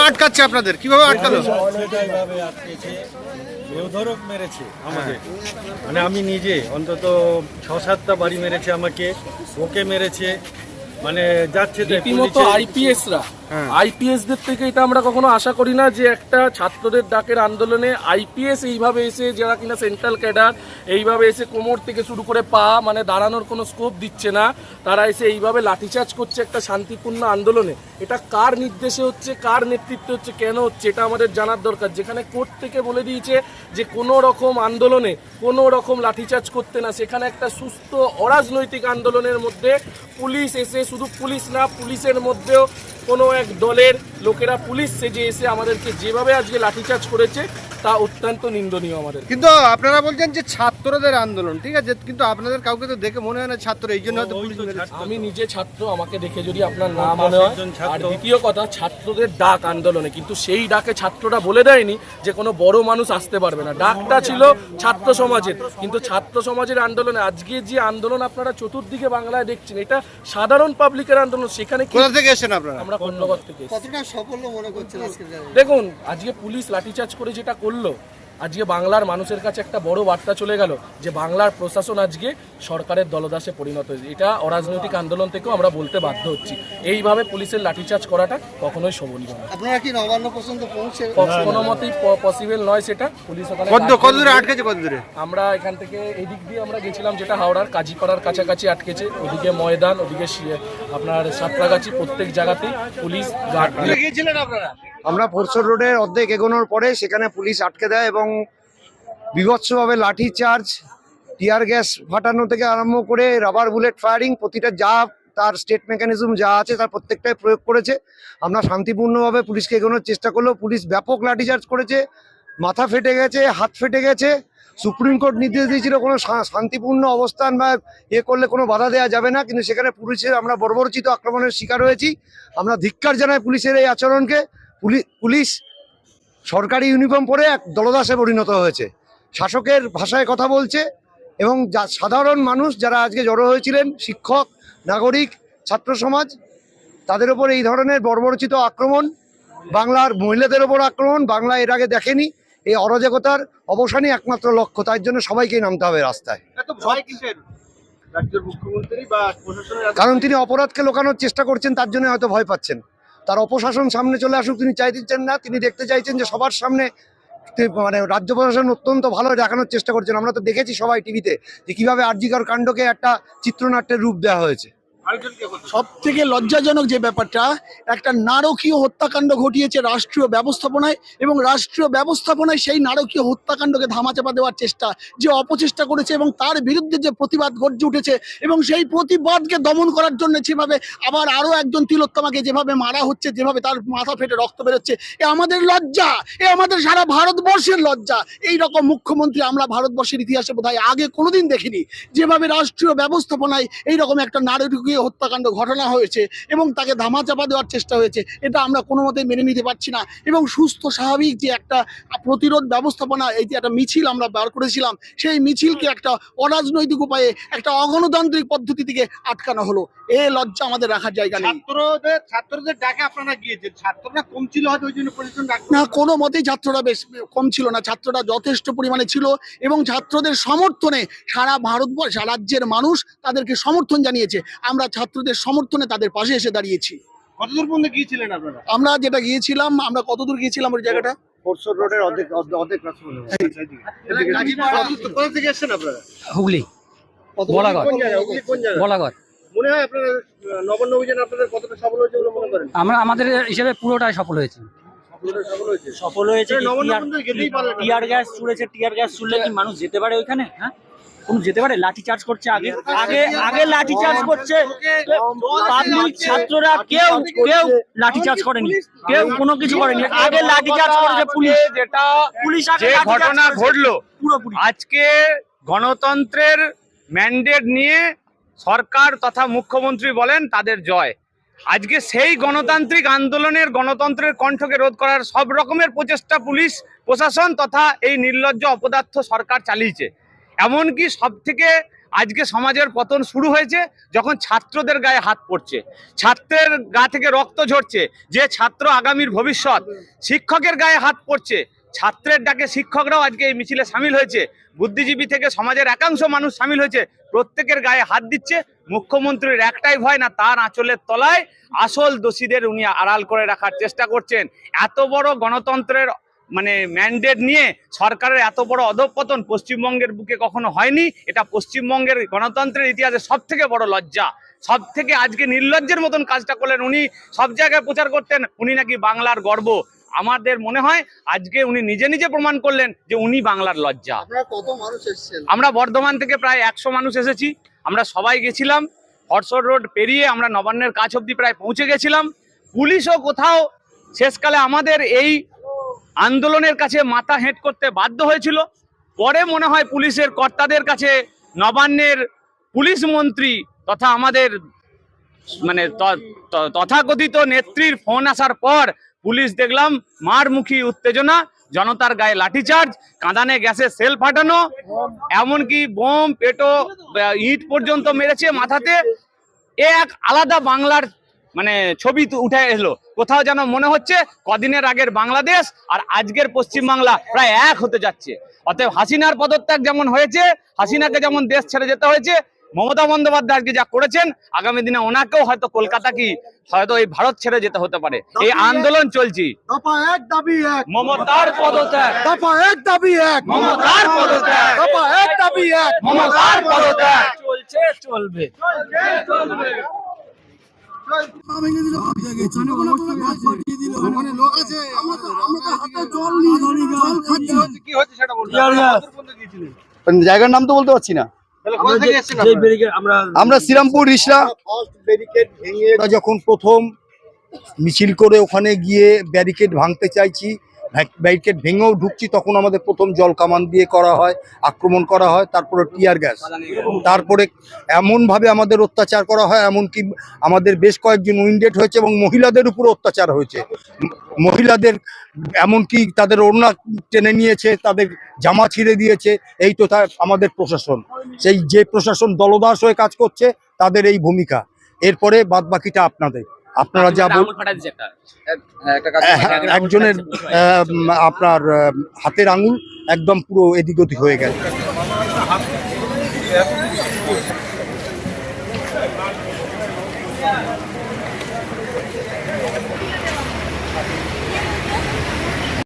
আটকাচ্ছে আপনাদের কীভাবে আটকালো? বেধরক মেরেছে আমাকে। মানে আমি নিজে অন্তত ছ সাতটা বাড়ি মেরেছে আমাকে ওকে মেরেছে মানে যাচ্ছে রীতিমতো আইপিএসরা হ্যাঁ। আইপিএস দের থেকে এটা আমরা কখনো আশা করি না যে একটা ছাত্রদের ডাকের আন্দোলনে আইপিএস এইভাবে এসে যারা কিনা সেন্ট্রাল ক্যাডার এইভাবে এসে কোমর থেকে শুরু করে পা মানে দাঁড়ানোর কোনো স্কোপ দিচ্ছে না। তারা এসে এইভাবে লাঠিচার্জ করছে একটা শান্তিপূর্ণ আন্দোলনে। এটা কার নির্দেশে হচ্ছে, কার নেতৃত্বে হচ্ছে, কেন হচ্ছে, এটা আমাদের জানার দরকার। যেখানে কোর্ট থেকে বলে দিয়েছে যে কোনো রকম আন্দোলনে কোনো রকম লাঠিচার্জ করতে না। সেখানে একটা সুস্থ অরাজনৈতিক আন্দোলনের মধ্যে পুলিশ এসে শুধু পুলিশ না, পুলিশের মধ্যেও কোনো এক দলের লোকেরা পুলিশ সেজে এসে আমাদেরকে যেভাবে আজকে লাঠিচার্জ করেছে তা অত্যন্ত নিন্দনীয় আমাদের। কিন্তু আপনারা বলছেন যে ছাত্রদের আন্দোলন ঠিক আছে? কিন্তু আপনাদের কাউকে তো দেখে মনে হয় না ছাত্র এই জন্য হয়তো পুলিশ। আমি নিজে ছাত্র আমাকে দেখে যদি আপনার না মনে হয়। আর দ্বিতীয় কথা ছাত্রদের ডাক আন্দোলনে কিন্তু সেই ডাকে ছাত্ররা বলে দেয়নি যে কোনো বড় মানুষ আসতে পারবে না। ডাকটা ছিল ছাত্র সমাজের কিন্তু ছাত্র সমাজের আন্দোলনে আজকে যে আন্দোলন আপনারা চতুর্দিকে বাংলায় দেখছেন এটা সাধারণ পাবলিকের আন্দোলন সেখানে কোথা থেকে এসেছেন আপনারা? আমরা কন্যগর থেকে মনে দেখুন আজকে পুলিশ লাঠিচার্জ করে যেটা করল আজকে বাংলার মানুষের কাছে একটা বড় বার্তা চলে গেল যে বাংলার প্রশাসন আজকে সরকারের দলদাসে পরিণত হয়েছে। এটা অরাজনৈতিক আন্দোলন থেকেও আমরা বলতে বাধ্য হচ্ছি। এইভাবে পুলিশের লাঠিচার্জ করাটা কখনোই শোভনীয় নয়। আপনারা কি নবান্ন পর্যন্ত পৌঁছে কোনো মতেই পসিবল নয় সেটা। পুলিশ ওখানে আটকেছে আমরা এখান থেকে এদিক দিয়ে আমরা গেছিলাম যেটা হাওড়ার কাজীপাড়ার কাছাকাছি আটকেছে। ওদিকে ময়দান ওদিকে আপনার সাঁতরাগাছি প্রত্যেক জায়গাতেই পুলিশ গার্ড গিয়েছিলেন আপনারা? আমরা ফোরসর রোডের অর্ধেক এগোনোর পরে সেখানে পুলিশ আটকে দেয় এবং বিভৎসভাবে লাঠি চার্জ, টিয়ার গ্যাস ফাটানো থেকে আরম্ভ করে রাবার বুলেট ফায়ারিং, প্রতিটা যা তার স্টেট মেকানিজম যা আছে তার প্রত্যেকটাই প্রয়োগ করেছে। আমরা শান্তিপূর্ণভাবে পুলিশকে এগোনোর চেষ্টা করলেও পুলিশ ব্যাপক লাঠিচার্জ করেছে, মাথা ফেটে গেছে, হাত ফেটে গেছে। সুপ্রিম কোর্ট নির্দেশ দিয়েছিল কোনো শান্তিপূর্ণ অবস্থান বা এ করলে কোনো বাধা দেওয়া যাবে না, কিন্তু সেখানে পুলিশের আমরা বর্বরচিত আক্রমণের শিকার হয়েছি। আমরা ধিক্কার জানাই পুলিশের এই আচরণকে। পুলিশ সরকারি ইউনিফর্ম পরে এক দলদাসে পরিণত হয়েছে। শাসকের ভাষায় কথা বলছে এবং যা- সাধারণ মানুষ যারা আজকে জড়ো হয়েছিলেন শিক্ষক নাগরিক ছাত্র সমাজ তাদের ওপর এই ধরনের বর্বরচিত আক্রমণ বাংলার মহিলাদের ওপর আক্রমণ বাংলা এর আগে দেখেনি এই অরাজকতার অবসানই একমাত্র লক্ষ্য। তার জন্য সবাইকেই নামতে হবে রাস্তায়। কারণ তিনি অপরাধকে লোকানোর চেষ্টা করছেন তার জন্য হয়তো ভয় পাচ্ছেন। তার অপশাসন সামনে চলে আসুক, তিনি চাইতেছেন না, তিনি দেখতে চাইছেন যে সবার সামনে মানে রাজ্য প্রশাসন অত্যন্ত ভালো দেখানোর চেষ্টা করছেন আমরা তো দেখেছি সবাই টিভিতে যে কীভাবে আর্জিকর কাণ্ডকে একটা চিত্রনাট্যের রূপ দেওয়া হয়েছে? সব থেকে লজ্জাজনক যে ব্যাপারটা, একটা নারকীয় হত্যাকাণ্ড ঘটিয়েছে রাষ্ট্রীয় ব্যবস্থাপনায় এবং রাষ্ট্রীয় ব্যবস্থাপনায় সেই নারকীয় হত্যাকাণ্ডকে ধামাচাপা দেওয়ার চেষ্টা যে অপচেষ্টা করেছে এবং তার বিরুদ্ধে যে প্রতিবাদ গর্জে উঠেছে এবং সেই প্রতিবাদকে দমন করার জন্য যেভাবে আবার আরও একজন তিলোত্তমাকে যেভাবে মারা হচ্ছে, যেভাবে তার মাথা ফেটে রক্ত বেরোচ্ছে, এ আমাদের লজ্জা, এ আমাদের সারা ভারতবর্ষের লজ্জা। এই রকম মুখ্যমন্ত্রী আমরা ভারতবর্ষের ইতিহাসে বোধহয় আগে কোনোদিন দেখিনি। যেভাবে রাষ্ট্রীয় ব্যবস্থাপনায় এই রকম একটা নারকীয় হত্যাকাণ্ড ঘটনা হয়েছে এবং তাকে ধামাচাপা দেওয়ার চেষ্টা হয়েছে এটা আমরা কোনো মতেই মেনে নিতে পারছি না। এবং সুস্থ স্বাভাবিক যে একটা প্রতিরোধ ব্যবস্থাপনা এই যে একটা মিছিল আমরা বার করেছিলাম সেই মিছিলকে একটা অরাজনৈতিক উপায়ে একটা অগণতান্ত্রিক পদ্ধতি থেকে আটকানো হলো। এ লজ্জা আমাদের রাখার জায়গা নেই। ছাত্রদের ছাত্রদের ডাকে আপনারা গিয়েছেন। ছাত্ররা কম ছিল হয়তো ওই জন্য প্রশাসন না কোনো মতেই ছাত্ররা বেশ কম ছিল না। ছাত্ররা যথেষ্ট পরিমাণে ছিল এবং ছাত্রদের সমর্থনে সারা ভারতবর্ষ রাজ্যের মানুষ তাদেরকে সমর্থন জানিয়েছে। আমরা ছাত্রদের সমর্থনে তাদের পাশে এসে দাঁড়িয়েছি। কতদূর পর্যন্ত গিয়েছিলেন আপনারা? আমরা যেটা গিয়েছিলাম আমরা কতদূর গিয়েছিলাম ওই জায়গাটা? রোডের অর্ধেক অর্ধেক- অর্ধেক রাস্তা। গাজীপুর কোথা থেকে এসেছেন আপনারা? হুগলি। কত- বলাগড়। কোন জায়গা হুগলি কোন জায়গা বলাগড়। মনে হয় আপনারা নবান্ন অভিযান আপনাদের কতটা সফল হয়েছে বলে মনে করেন? আমরা আমাদের হিসেবে পুরোটাই সফল হয়েছে। সফল হয়েছে। টিয়ার গ্যাস ছুড়েছে টিয়ার গ্যাস ছুড়লে কি মানুষ যেতে পারে ওইখানে? হ্যাঁ? কোন যেতে পারে? লাঠি চার্জ করছে আগে আগে আগে লাঠি চার্জ করছে। পাবলিক ছাত্ররা কেউ কেউ লাঠি চার্জ করেনি। কেউ কোনো কিছু করেনি। আগে লাঠি চার্জ করেছে পুলিশ। যেটা পুলিশ আগে ঘটনা ঘটলো পুরোপুরি। আজকে গণতন্ত্রের ম্যান্ডেট নিয়ে সরকার তথা মুখ্যমন্ত্রী বলেন তাদের জয়। আজকে সেই গণতান্ত্রিক আন্দোলনের গণতন্ত্রের কণ্ঠকে রোধ করার সব রকমের প্রচেষ্টা পুলিশ প্রশাসন তথা এই নির্লজ্জ অপদার্থ সরকার চালিয়েছে। এমনকি সব থেকে আজকে সমাজের পতন শুরু হয়েছে যখন ছাত্রদের গায়ে হাত পড়ছে। ছাত্রের গা থেকে রক্ত ঝরছে, যে ছাত্র আগামীর ভবিষ্যৎ। শিক্ষকের গায়ে হাত পড়ছে। ছাত্রের ডাকে শিক্ষকরাও আজকে এই মিছিলে সামিল হয়েছে। বুদ্ধিজীবী থেকে সমাজের একাংশ মানুষ সামিল হয়েছে। প্রত্যেকের গায়ে হাত দিচ্ছে। মুখ্যমন্ত্রীর একটাই ভয় না, তার আঁচলের তলায় আসল দোষীদের উনি আড়াল করে রাখার চেষ্টা করছেন। এত বড় গণতন্ত্রের মানে ম্যান্ডেট নিয়ে সরকারের এত বড় অধঃপতন পশ্চিমবঙ্গের বুকে কখনো হয়নি এটা পশ্চিমবঙ্গের গণতন্ত্রের ইতিহাসে সব থেকে বড় লজ্জা। সব থেকে আজকে নির্লজ্জের মতন কাজটা করলেন উনি সব জায়গায় প্রচার করতেন উনি নাকি বাংলার গর্ব। আমাদের মনে হয় আজকে উনি নিজে নিজে প্রমাণ করলেন যে উনি বাংলার লজ্জা। আমরা বর্ধমান থেকে প্রায় একশো মানুষ এসেছি আমরা সবাই গেছিলাম হটসর রোড পেরিয়ে আমরা নবান্নের কাছ অব্দি প্রায় পৌঁছে গেছিলাম। পুলিশও কোথাও শেষকালে আমাদের এই আন্দোলনের কাছে মাথা হেঁট করতে বাধ্য হয়েছিল। পরে মনে হয় পুলিশের কর্তাদের কাছে নবান্নের পুলিশ মন্ত্রী তথা আমাদের মানে তথাকথিত নেত্রীর ফোন আসার পর পুলিশ দেখলাম, মারমুখী উত্তেজনা, জনতার গায়ে লাঠিচার্জ, কাঁদানে গ্যাসে সেল ফাটানো, এমনকি বোম, পেটো ইট পর্যন্ত মেরেছে মাথাতে। এ এক আলাদা বাংলার মানে ছবি তো উঠে এলো। কোথাও যেন মনে হচ্ছে কদিনের আগের বাংলাদেশ আর আজকের পশ্চিমবাংলা প্রায় এক হতে যাচ্ছে। অতএব হাসিনার পদত্যাগ যেমন হয়েছে হাসিনাকে যেমন দেশ ছেড়ে যেতে হয়েছে মমতা বন্দ্যোপাধ্যায় আজকে যা করেছেন আগামী দিনে ওনাকেও হয়তো কলকাতা কি হয়তো এই ভারত ছেড়ে যেতে হতে পারে। এই আন্দোলন চলছি। দফা এক দাবি এক। মমতার পদত্যাগ। দফা এক দাবি এক। মমতার পদত্যাগ। দফা এক দাবি এক। মমতার পদত্যাগ। চলছে চলবে লোক আছে কি হচ্ছে সেটা বলুন জায়গার নাম তো বলতে পারছি না? আমরা শ্রীরামপুর রিসরা। যখন প্রথম মিছিল করে ওখানে গিয়ে ব্যারিকেড ভাঙতে চাইছি ব্যারিকেড ভেঙেও ঢুকছি, তখন আমাদের প্রথম জল কামান দিয়ে করা হয়, আক্রমণ করা হয়, তারপরে টিয়ার গ্যাস। তারপরে এমনভাবে আমাদের অত্যাচার করা হয়, এমনকি আমাদের বেশ কয়েকজন উইন্ডেড হয়েছে এবং মহিলাদের উপর অত্যাচার হয়েছে। মহিলাদের এমনকি তাদের ওড়না টেনে নিয়েছে, তাদের জামা ছিঁড়ে দিয়েছে, এই তো তার, আমাদের প্রশাসন। সেই যে প্রশাসন দলদাস হয়ে কাজ করছে, তাদের এই ভূমিকা। এরপরে বাদ বাকিটা আপনাদের। আপনারা যা হ্যাঁ, একজনের আপনার হাতের আঙুল একদম পুরো এদিক ওদিক হয়ে গেছে